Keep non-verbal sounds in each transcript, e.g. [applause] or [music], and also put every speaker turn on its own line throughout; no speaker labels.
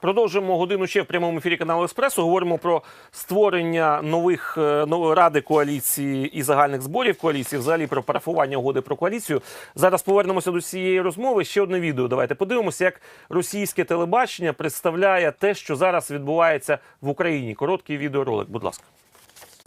Продовжуємо годину ще в прямому ефірі каналу Еспресо. Говоримо про створення нових е, нової ради коаліції і загальних зборів коаліції, взагалі про парафування угоди про коаліцію. Зараз повернемося до цієї розмови. Ще одне відео. Давайте подивимося, як російське телебачення представляє те, що зараз відбувається в Україні. Короткий відеоролик, будь ласка.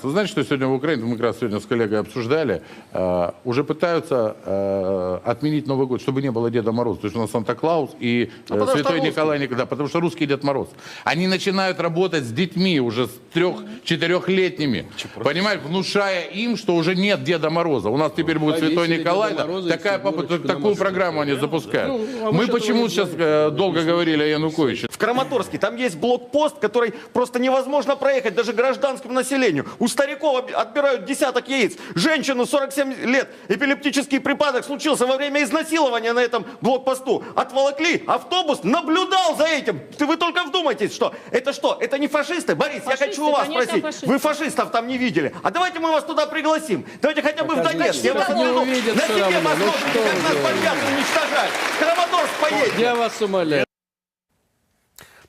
Вы знаете, что сегодня в Украине, мы как раз сегодня с коллегой обсуждали, э, уже пытаются э, отменить Новый год, чтобы не было Деда Мороза. То есть у нас Санта-Клаус и э,
что
Святой. Николай Николай, потому что русский Дед Мороз. Они начинают работать с детьми уже с трех-четырехлетними, понимаешь, внушая им, что уже нет Деда Мороза. У нас теперь будет
Повесили
Святой Николай. такая, такую программу они запускают.
Ну, а мы
почему сейчас э, долго говорили о Януковиче?
В Краматорске там есть блокпост, который просто невозможно проехать даже гражданскому населению. Стариков отбирают десяток яиц. Женщину 47 лет, эпилептический припадок случился во время изнасилования на этом блокпосту. Отволокли, автобус наблюдал за этим. Ты вы только вдумайтесь, что это что? Это не фашисты? Борис, я
Фашисты,
хочу у вас спросить.
фашисты.
Вы фашистов там не видели. А давайте мы вас туда пригласим. Давайте хотя бы в Донецк. Я вас
увидят
На себе.
Ну
посмотрите,
что
как нас уничтожают. В Краматорск поедете.
Я вас умоляю.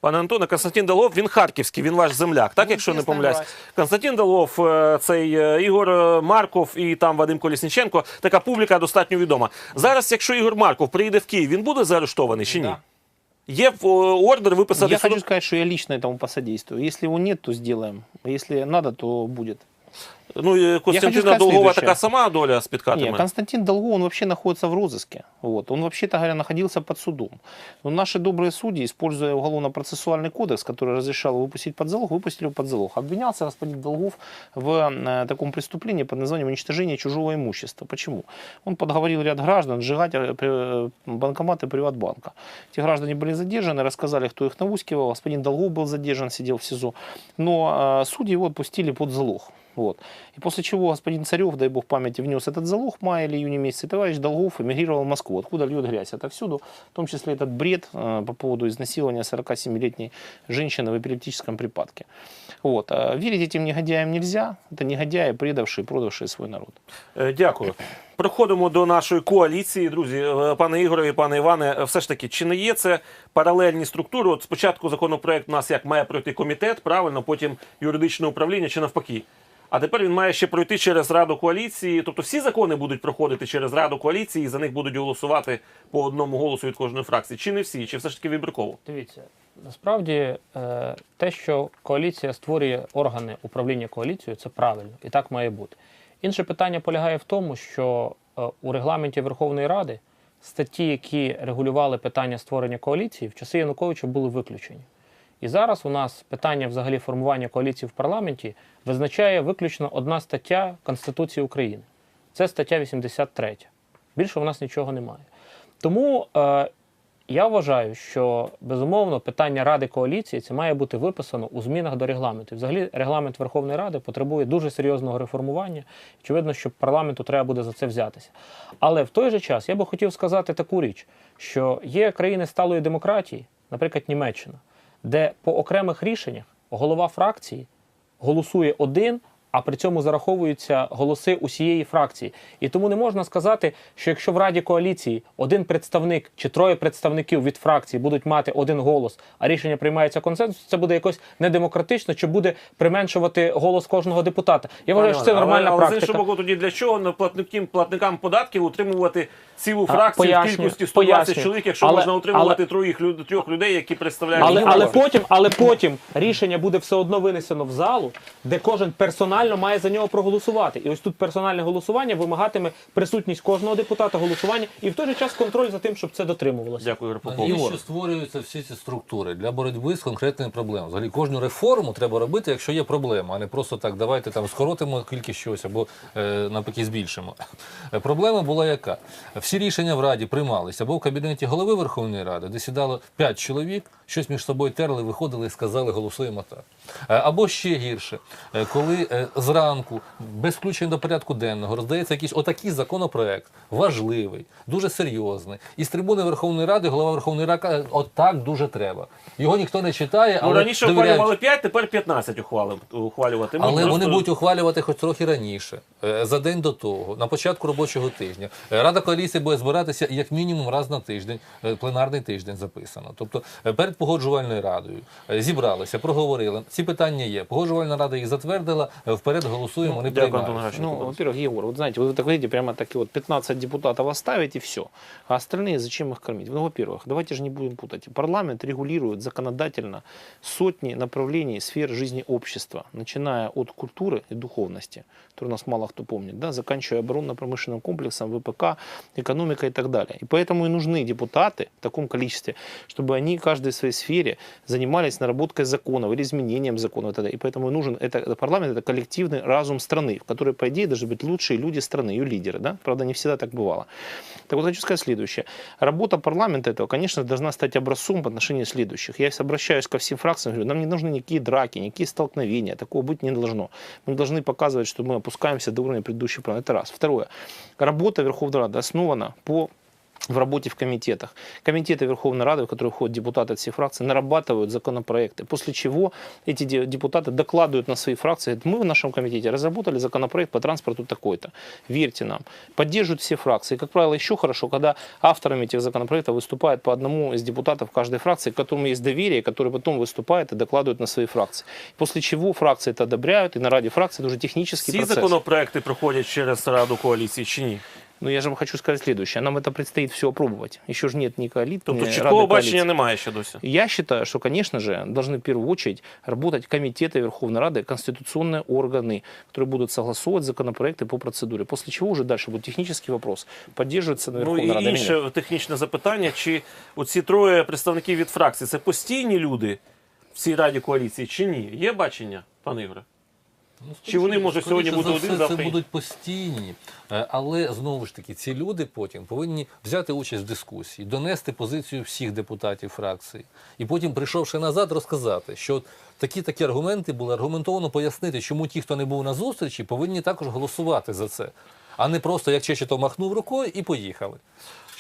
Пане Антоне, Константин Далов, він харківський, він ваш земляк, так, якщо не помиляюсь. Константин Далов, е, цей е, Ігор е, Марков і там Вадим Колісніченко. Така публіка достатньо відома. Зараз, якщо Ігор Марков приїде в Київ, він буде заарештований чи ні? Є ордер виписати
Я хочу сказать, что я лично этому посодействую. Если его нет, то сделаем. Если надо, то будет.
Ну, і Костянтина
сказати
Долгова
слідуюче.
така сама доля спіткатиме.
Нет, Константин Долго, он вообще находится в розыске. Вот. Он вообще-то говоря находился под судом. Но наши добрые судьи, используя уголовно-процессуальный кодекс, который разрешал выпустить под залог, выпустили его под залог. Обвинялся господин Долгов в э, таком преступлении под названием уничтожение чужого имущества. Почему? Он подговорил ряд граждан сжигать э, при- э, банкоматы Приватбанка. Эти граждане были задержаны, рассказали, кто их наускивал. Господин Долгов был задержан, сидел в СИЗО. Но э, судьи его отпустили под залог. Вот. И после чего господин Царев, дай бог памяти, внес этот залог в мае или июне месяце, и товарищ Долгов эмигрировал в Москву, откуда льет грязь отовсюду, в том числе этот бред э, по поводу изнасилования 47-летней женщины в эпилептическом припадке. Вот. А верить этим негодяям нельзя. Это негодяи, предавшие, продавшие свой народ.
Е, Дякую. Переходимо до нашої коаліції, друзі. Е, Пане Ігорові, пане Іване, е, все ж таки, чи не є це паралельні структури? От спочатку законопроект у нас як має пройти комітет, правильно, потім юридичне управління чи навпаки. А тепер він має ще пройти через Раду коаліції. Тобто всі закони будуть проходити через Раду коаліції, і за них будуть голосувати по одному голосу від кожної фракції. Чи не всі, чи все ж таки вибірково?
Дивіться, насправді е, те, що коаліція створює органи управління коаліцією, це правильно і так має бути. Інше питання полягає в тому, що е, у регламенті Верховної Ради статті, які регулювали питання створення коаліції, в часи Януковича були виключені. І зараз у нас питання взагалі формування коаліції в парламенті визначає виключно одна стаття Конституції України. Це стаття 83. Більше у нас нічого немає. Тому е, я вважаю, що безумовно питання Ради коаліції це має бути виписано у змінах до регламенту. Взагалі, регламент Верховної Ради потребує дуже серйозного реформування. Очевидно, що парламенту треба буде за це взятися. Але в той же час я би хотів сказати таку річ, що є країни сталої демократії, наприклад, Німеччина, де по окремих рішеннях голова фракції голосує один, а при цьому зараховуються голоси усієї фракції. І тому не можна сказати, що якщо в Раді коаліції один представник чи троє представників від фракції будуть мати один голос, а рішення приймається консенсус, це буде якось недемократично, чи буде применшувати голос кожного депутата. Я вважаю, що це
Але-
нормальна
але,
практика.
з іншого боку, тоді для чого на платникам, платникам податків утримувати цілу фракцію в кількості 120
пояснюю.
чоловік, якщо
Але-
можна утримувати троїх люд- трьох людей, які представляють
Але, але потім, але потім рішення буде все одно винесено в залу, де кожен персонально має за нього проголосувати. І ось тут персональне голосування вимагатиме присутність кожного депутата голосування і в той же час контроль за тим, щоб це дотримувалося.
Дякую, Ігор Попов.
Навіщо створюються всі ці структури для боротьби з конкретними проблемами? Взагалі кожну реформу треба робити, якщо є проблема, а не просто так, давайте там скоротимо кількість чогось або е, навпаки збільшимо. [laughs] Проблема була яка? Всі рішення в Раді приймалися або в кабінеті голови Верховної Ради, де сідало 5 чоловік, щось між собою терли, виходили і сказали, голосуємо так. Е, Або ще гірше, е, коли е, зранку, без включення до порядку денного, роздається якийсь отакий законопроект, важливий, дуже серйозний. І з трибуни Верховної Ради голова Верховної Ради каже, отак дуже треба. Його ніхто не читає,
Ну,
але
раніше
довіряють.
ухвалювали 5, тепер 15 ухвали, ухвалювати.
Але
Просто-
вони будуть ухвалювати хоч трохи раніше, е, за день до того, на початку робочого тижня. Е, Рада коаліції буде збиратися як мінімум раз на тиждень, е, пленарний тиждень записано. Тобто е, перед погоджувальною радою е, зібралися, проговорили. Ці питання є. Погоджувальна рада їх затвердила. е, Вперед голосуємо. Вони
Дякую,
приймають.
Антон.
Ну, во-первых, Егор, вот знаете, вы так говорите, прямо таки вот 15 депутатов оставить и все. А остальные зачем их кормить? Ну, во-первых, давайте же не будем путать. Парламент регулирует законодательно сотни направлений сфер жизни общества, начиная от культуры и духовности, которую нас мало кто помнит, да, заканчивая оборонно-промышленным комплексом, ВПК, экономикой и так далее. И поэтому и нужны депутаты в таком количестве, чтобы они в каждой своей сфере занимались наработкой законов или изменением законов. и так. И поэтому и нужен это, парламент, это коллективный разум страны, в которой, по идее, должны быть лучшие люди страны, ее лидеры. Да? Правда, не всегда так бывало. Так вот, хочу сказать следующее. Работа парламента этого, конечно, должна стать образцом по отношению следующих. Я обращаюсь ко всем фракциям, говорю, нам не нужны никакие драки, никакие столкновения, такого быть не должно. Мы должны показывать, что мы опускаемся до уровня предыдущих прав. Это раз. Второе. Работа Верховной Рады основана по в работе в комитетах. Комитеты Верховной Рады, в которые входят депутаты от всех фракций, нарабатывают законопроекты, после чего эти де- депутаты докладывают на свои фракции, говорят, мы в нашем комитете разработали законопроект по транспорту такой-то, верьте нам. Поддерживают все фракции. И, как правило, еще хорошо, когда авторами этих законопроектов выступает по одному из депутатов каждой фракции, к которому есть доверие, который потом выступает и докладывает на свои фракции. После чего фракции это одобряют, и на Раде фракции это уже технический
Ці
процесс.
законопроекти проходять через Раду коаліції чи ні?
Но я же вам хочу сказать следующее. Нам это предстоит все опробовать. Еще же нет ни коалиции,
Тобто
Рады
чіткого
коалиции.
бачення немає ще досі.
Я считаю, что, конечно же, должны в первую очередь работать комитеты Верховной Рады, конституционные органы, которые будут согласовывать законопроекты по процедуре. После чего уже дальше будет технический вопрос. Поддерживается на
Ну
Верховной Раде
і
или нет.
інше технічне запитання: чи оці троє представників від фракції це постійні люди в цій раді коаліції, чи ні? Є бачення, пане Ігоре?
Ну,
Чи вони, може, сьогодні бути один, завтра
Це будуть постійні. Е, Але знову ж таки, ці люди потім повинні взяти участь в дискусії, донести позицію всіх депутатів фракції. І потім, прийшовши назад, розказати, що такі такі аргументи були аргументовано пояснити, чому ті, хто не був на зустрічі, повинні також голосувати за це. А не просто як Чечетов махнув рукою і поїхали.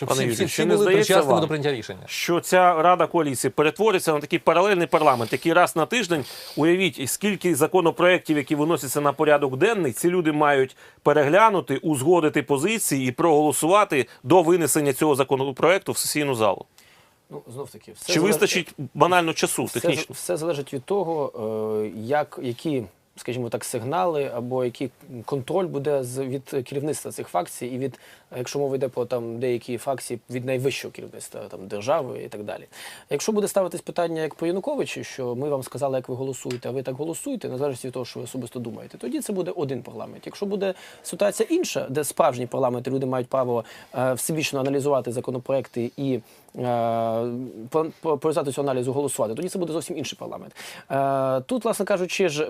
Щоб
Пане
всі, всі, всі
не
були причасними
вам,
до прийняття рішення.
що ця рада коаліції перетвориться на такий паралельний парламент, який раз на тиждень, уявіть, скільки законопроєктів, які виносяться на порядок денний, ці люди мають переглянути, узгодити позиції і проголосувати до винесення цього законопроекту в сесійну залу.
Ну, знов таки, все
Чи
залежить-
вистачить банально часу
все,
технічно?
все залежить від того, е, як, які, скажімо так, сигнали або який контроль буде з, від керівництва цих фракцій, і від, якщо мова йде про там деякі фракції від найвищого керівництва там держави і так далі. Якщо буде ставитись питання як по Януковичу, що ми вам сказали, як ви голосуєте, а ви так голосуєте, незалежно від того, що ви особисто думаєте, тоді це буде один парламент. Якщо буде ситуація інша, де справжній парламент, і люди мають право е, всебічно аналізувати законопроекти і по, по, результату аналізу голосувати, тоді це буде зовсім інший парламент. Е, тут, власне кажучи, ж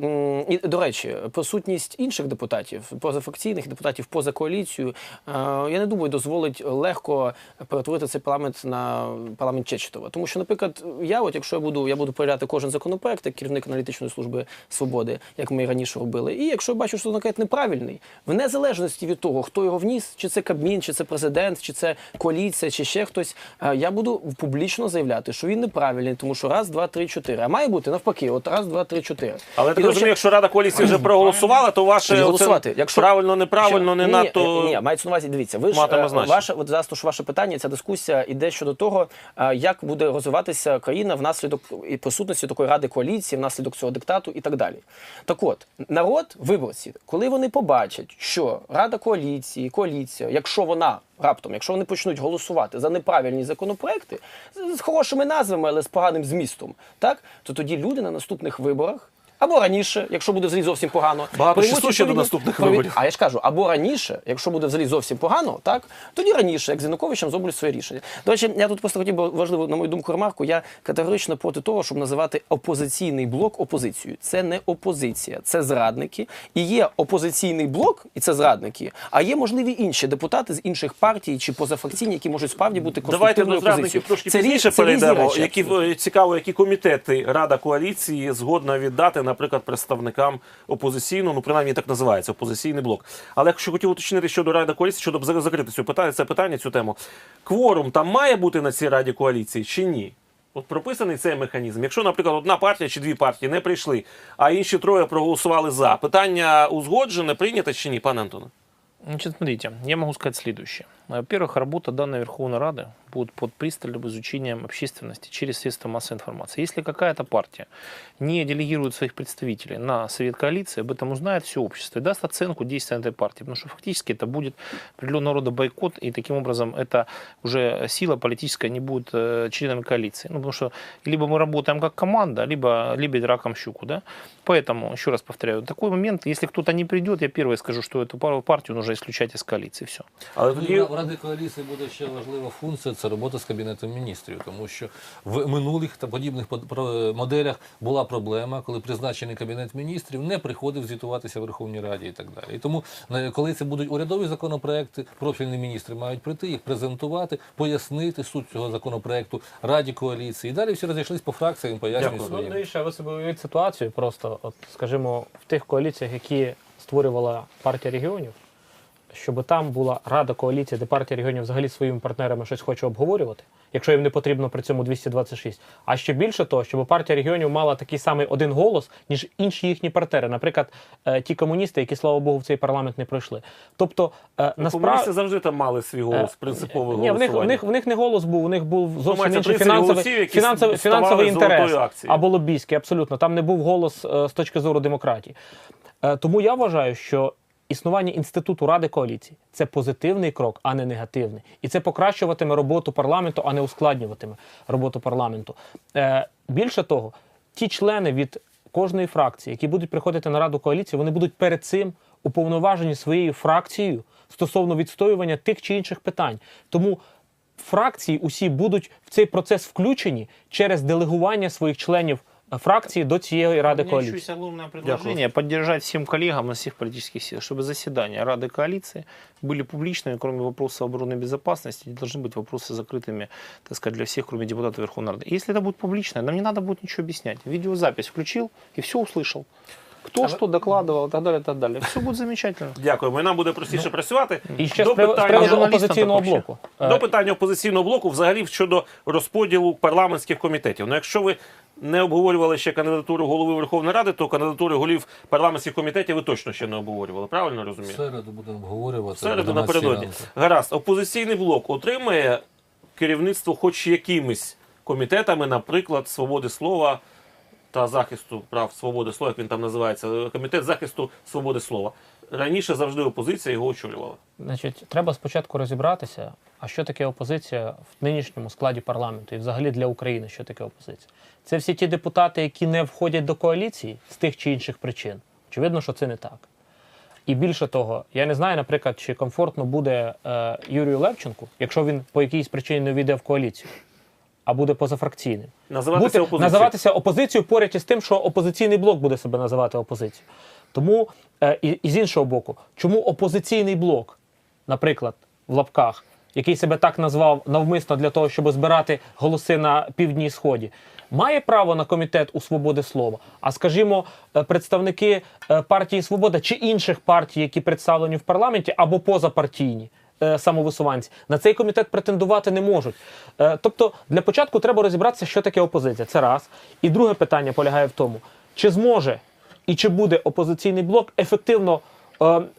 до речі, присутність інших депутатів, позафракційних депутатів поза коаліцією, е, я не думаю, дозволить легко перетворити цей парламент на парламент Чечетова. Тому що, наприклад, я, от якщо я буду, я буду перевіряти кожен законопроект, як керівник аналітичної служби свободи, як ми і раніше робили. І якщо я бачу, що законопроект неправильний, в незалежності від того, хто його вніс, чи це Кабмін, чи це президент, чи це коаліція, чи ще хтось, е, я буду публічно заявляти, що він неправильний, тому що раз, два, три, чотири. А має бути навпаки, от раз, два, три, чотири.
Але я
І,
так розумію, якщо рада коаліції вже проголосувала, то ваше
голосувати. Якщо-
правильно, неправильно, не надто.
Ні, мається на увазі, дивіться, ви ж е, ваше, от зараз ж ваше питання, ця дискусія іде щодо того, е, як буде розвиватися країна внаслідок і присутності такої ради коаліції, внаслідок цього диктату і так далі. Так от, народ, виборці, коли вони побачать, що рада коаліції, коаліція, якщо вона раптом, якщо вони почнуть голосувати за неправильні законопроекти з, хорошими назвами, але з поганим змістом, так то тоді люди на наступних виборах. Або раніше, якщо буде взагалі зовсім погано,
Багато часу ще до наступних
провід-
виборів.
А я ж кажу, або раніше, якщо буде взагалі зовсім погано, так тоді раніше, як з Януковичем, зроблять своє рішення. До речі, я тут просто хотів би важливу, на мою думку, ремарку. Я категорично проти того, щоб називати опозиційний блок опозицією. Це не опозиція, це зрадники. І є опозиційний блок, і це зрадники. А є можливі інші депутати з інших партій чи позафракційні, які можуть справді бути
Давайте
конструктивною
до зрадників
опозицією.
трошки
Це
пізніше
це
перейдемо. Які цікаво, які комітети Рада коаліції згодна віддати на наприклад, представникам опозиційного, ну принаймні так називається опозиційний блок. Але якщо хотів уточнити щодо ради коаліції, зак- закрити цю питання, це питання, цю тему. Кворум там має бути на цій раді коаліції чи ні? От прописаний цей механізм. Якщо, наприклад, одна партія чи дві партії не прийшли, а інші троє проголосували за, питання узгоджене, прийняте чи ні, пане Антоне?
Значит, смотрите, я могу сказать следующее. Во-первых, работа данной Верховной Рады будет под пристальным изучением общественности через средства массовой информации. Если какая-то партия не делегирует своих представителей на Совет коалиции, об этом узнает все общество и даст оценку действия этой партии. Потому что фактически это будет определенного рода бойкот, и таким образом эта уже сила политическая не будет э, членами коалиции. Ну, потому что либо мы работаем как команда, либо лебедь раком щуку. Да? Поэтому, еще раз повторяю, такой момент, если кто-то не придет, я первый скажу, что эту пар- партию нужно исключать из коалиции. Все.
І в Ради коаліції буде ще важлива функція це робота з кабінетом міністрів, тому що в минулих та подібних под- моделях була проблема, коли призначений кабінет міністрів не приходив звітуватися в Верховній Раді і так далі. І тому, коли це будуть урядові законопроекти, профільні міністри мають прийти, їх презентувати, пояснити суть цього законопроекту Раді коаліції. І далі всі розійшлись по фракціям, пояснюють свої.
Ну ще ви собі уявіть ситуацію просто, от скажімо, в тих коаліціях, які створювала партія регіонів, щоб там була рада коаліції, де партія регіонів взагалі своїми партнерами щось хоче обговорювати, якщо їм не потрібно при цьому 226. А ще більше того, щоб партія регіонів мала такий самий один голос, ніж інші їхні партнери, наприклад, е, ті комуністи, які, слава Богу, в цей парламент не пройшли. Тобто, е,
комуністи завжди там мали свій голос,
Е,
принциповий
Ні, в них, в, них, в них не голос був, у них був зовсім
мається
інший фінансовий,
голосів,
фінансовий, фінансовий інтерес або лобійський, абсолютно. Там не був голос з точки зору демократії. Тому я вважаю, що існування інституту Ради коаліції це позитивний крок, а не негативний. І це покращуватиме роботу парламенту, а не ускладнюватиме роботу парламенту. Е, Більше того, ті члени від кожної фракції, які будуть приходити на Раду коаліції, вони будуть перед цим уповноважені своєю фракцією стосовно відстоювання тих чи інших питань. Тому фракції усі будуть в цей процес включені через делегування своїх членів фракції до цієї ради
У меня еще
коаліції.
есть огромное предложение поддержать всем коллегам из всех политических сил, чтобы заседания Рады коалиции были публичными, кроме вопросов обороны и безопасности, не должны быть вопросы закрытыми, так сказать, для всех, кроме депутатов Верховной Рады. Если это будет публично, нам не надо будет ничего объяснять. Видеозапись включил и все услышал. Кто что докладывал и так далее, и так далее. Все будет замечательно.
Дякуємо. І нам буде простіше працювати.
І ще
До
з прив- з
питання-
приводу
журналістам
опозиційного
також
блоку. Е,
До питання опозиційного блоку, взагалі щодо розподілу парламентських комітетів. Ну, якщо ви не обговорювали ще кандидатуру голови Верховної Ради, то кандидатури голів парламентських комітетів ви точно ще не обговорювали. Правильно
В
розумію?
середу будемо обговорювати.
В середу напередодні. Гаразд, опозиційний блок отримає керівництво хоч якимись комітетами, наприклад, свободи слова та захисту прав свободи слова, як він там називається, комітет захисту свободи слова. Раніше завжди опозиція його очолювала.
Значить, треба спочатку розібратися, а що таке опозиція в нинішньому складі парламенту і взагалі для України, що таке опозиція. Це всі ті депутати, які не входять до коаліції з тих чи інших причин. Очевидно, що це не так. І більше того, я не знаю, наприклад, чи комфортно буде е, Юрію Левченку, якщо він по якійсь причині не війде в коаліцію, а буде позафракційним.
Називатися
Бути-
опозицією.
називатися опозицією поряд із тим, що опозиційний блок буде себе називати опозицією. Тому е, і, і з іншого боку, чому опозиційний блок, наприклад, в лапках, який себе так назвав навмисно для того, щоб збирати голоси на півдні і сході, має право на комітет у свободи слова. А скажімо, е, представники е, партії Свобода чи інших партій, які представлені в парламенті або позапартійні. Самовисуванці на цей комітет претендувати не можуть. Тобто, для початку треба розібратися, що таке опозиція. Це раз. І друге питання полягає в тому, чи зможе і чи буде опозиційний блок ефективно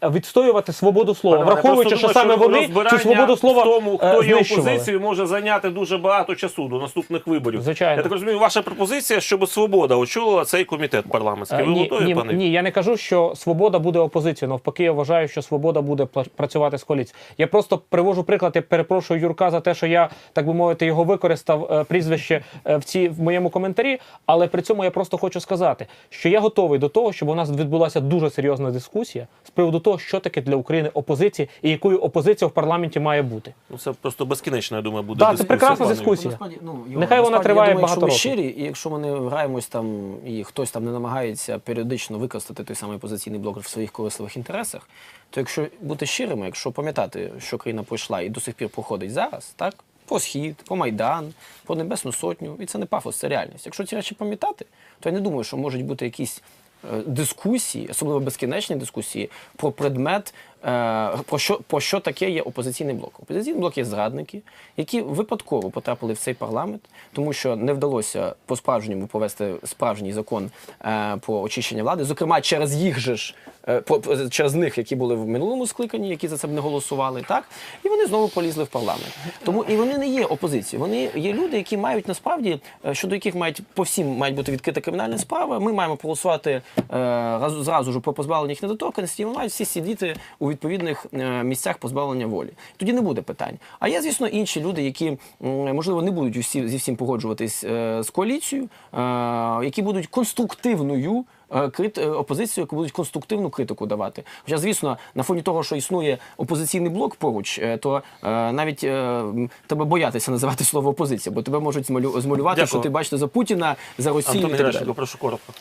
відстоювати свободу слова,
Пане
враховуючи, що саме вони цю свободу слова
в тому,
е,
хто є
знищували.
опозицією, може зайняти дуже багато часу до наступних виборів.
Звичайно.
Я так розумію, ваша пропозиція, щоб свобода очолила цей комітет парламентський.
Е,
Ви
Ні,
готові,
ні,
пане?
ні, я не кажу, що свобода буде опозицією. Навпаки, я вважаю, що свобода буде працювати з коаліцією. Я просто привожу приклад. Я перепрошую Юрка за те, що я так би мовити його використав е, прізвище е, в ці в моєму коментарі. Але при цьому я просто хочу сказати, що я готовий до того, щоб у нас відбулася дуже серйозна дискусія приводу того, що таке для України опозиція і якою опозиція в парламенті має бути.
Ну, це просто безкінечно, я думаю, буде
Так, це прекрасна дискусія.
Насправді, ну, Єгор,
Нехай вона
насправді,
триває
я думаю,
багато
якщо ми
років.
щирі, і якщо ми не граємось там, і хтось там не намагається періодично використати той самий позиційний блок в своїх корисливих інтересах, то якщо бути щирими, якщо пам'ятати, що країна пройшла і до сих пір проходить зараз, так? По схід, по Майдан, по Небесну Сотню, і це не пафос, це реальність. Якщо ці речі пам'ятати, то я не думаю, що можуть бути якісь дискусії, особливо безкінечні дискусії, про предмет, е, про що, про що таке є опозиційний блок. Опозиційний блок є зрадники, які випадково потрапили в цей парламент, тому що не вдалося по-справжньому провести справжній закон е, про очищення влади, зокрема через їх же ж. е, по- по- Через них, які були в минулому скликанні, які за це не голосували, так і вони знову полізли в парламент. Тому і вони не є опозицією. Вони є люди, які мають насправді е, щодо яких мають по всім мають бути відкрита кримінальна справа. Ми маємо проголосувати е, раз- зразу ж про позбавлення їх недоторканності. і мають всі сидіти у відповідних е, місцях позбавлення волі. Тоді не буде питань. А є, звісно, інші люди, які можливо не будуть усі зі всім погоджуватись е, з коаліцією, е, які будуть конструктивною. опозицію, яку будуть конструктивну критику давати. Хоча, звісно, на фоні того, що існує опозиційний блок поруч, то е, навіть е, тебе боятися називати слово опозиція, бо тебе можуть змалю- змалювати,
Дякую.
що ти бачите за Путіна, за Росію
Антон. Геращенко, прошу коротко.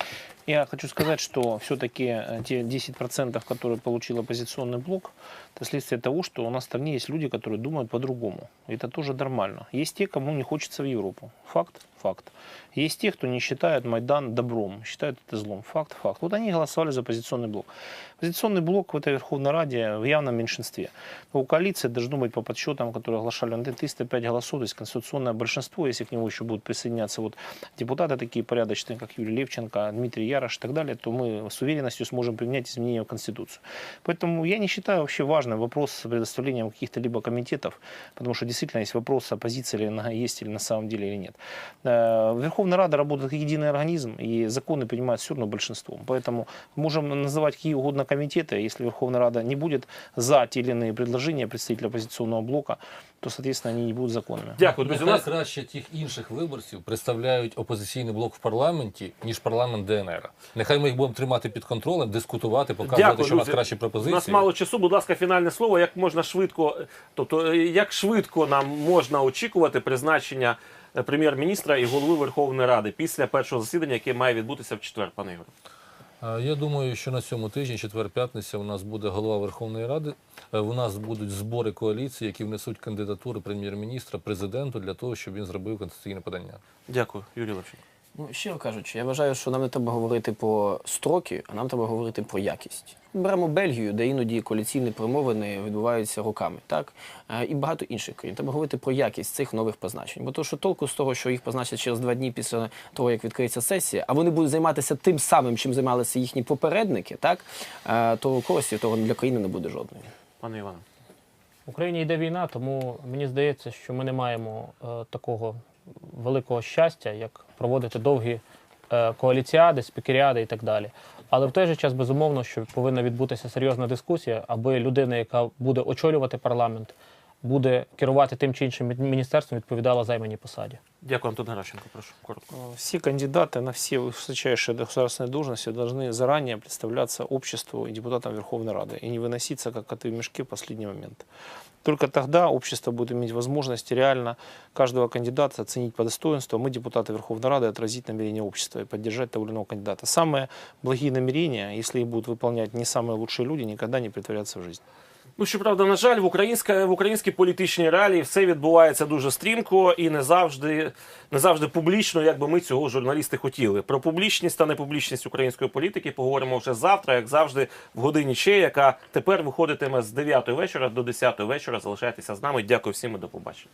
Я хочу сказать, что все-таки те 10%, которые получил оппозиционный блок, это следствие того, что у нас в стране есть люди, которые думают по-другому. Это тоже нормально. Есть те, кому не хочется в Европу. Факт, факт. Есть те, кто не считает Майдан добром, считают это злом. Факт, факт. Вот они голосовали за оппозиционный блок. Оппозиционный блок в этой Верховной Раде в явном меньшинстве. Но у коалиции должно быть по подсчетам, которые оглашали НД, 305 голосов, то есть конституционное большинство, если к нему еще будут присоединяться вот депутаты такие порядочные, как Юрий Левченко, Дмитрий Ярош и так далее, то мы с уверенностью сможем применять изменения в Конституцию. Поэтому я не считаю вообще важным вопрос с предоставлением каких-то либо комитетов, потому что действительно есть вопрос, оппозиция ли она есть или на самом деле или нет. Э, Верховная Рада работает как единый организм, и законы принимают все равно большинством. Поэтому можем называть какие угодно комитеты, если Верховная Рада не будет за те или иные предложения представителя оппозиционного блока, то, соответственно, они не будут законными.
Дякую, друзі. У
Нехай
нас
краще тих інших виборців представляють опозиційний блок в парламенті, ніж парламент ДНР. Нехай ми їх будемо тримати під контролем, дискутувати, показувати,
Дякую,
що у нас
друзі.
кращі
У
пропозиції.
нас мало часу. Будь ласка, фінальне слово. Як можна швидко, тобто, як швидко нам можна очікувати призначення е, прем'єр-міністра і голови Верховної Ради після першого засідання, яке має відбутися в четвер, пане Ігоре?
Е, Я думаю, що на цьому тижні, четвер-п'ятниця, у нас буде голова Верховної Ради. Е, У нас будуть збори коаліції, які внесуть кандидатури прем'єр-міністра, президенту для того, щоб він зробив конституційне подання.
Дякую, Юрій Левченко.
Ну, щиро кажучи, я вважаю, що нам не треба говорити про строки, а нам треба говорити про якість. Беремо Бельгію, де іноді коаліційні перемовини відбуваються роками, так Е, і багато інших країн. Треба говорити про якість цих нових позначень. Бо то, що толку з того, що їх позначать через два дні після того, як відкриється сесія, а вони будуть займатися тим самим, чим займалися їхні попередники, так е, то користі того для країни не буде жодної.
Пане Іване.
В Україні йде війна, тому мені здається, що ми не маємо е, такого великого щастя, як проводити довгі е, коаліціади, спікеріади і так далі. Але в той же час, безумовно, що повинна відбутися серйозна дискусія, аби людина, яка буде очолювати парламент, буде керувати тим чи іншим міністерством, відповідала займаній посаді.
Дякую, Антон Геращенко. Прошу коротко.
Э, Все кандидаты на все высочайшие государственные должности должны заранее представляться обществу и депутатам Верховной Рады и не выноситься, как коты в мешке в последний момент. Только тогда общество будет иметь возможность реально каждого кандидата оценить по достоинству, а мы, депутаты Верховной Рады, отразить намерения общества и поддержать того или иного кандидата. Самые благие намерения, если их будут выполнять не самые лучшие люди, никогда не притворятся в жизнь.
Ну, щоправда, на жаль, в, українська, в українській політичній реалії все відбувається дуже стрімко і не завжди, не завжди публічно, як би ми цього журналісти хотіли. Про публічність та непублічність української політики поговоримо вже завтра, як завжди, в годині ще, яка тепер виходитиме з 9 вечора до 10 вечора. Залишайтеся з нами. Дякую всім і до побачення.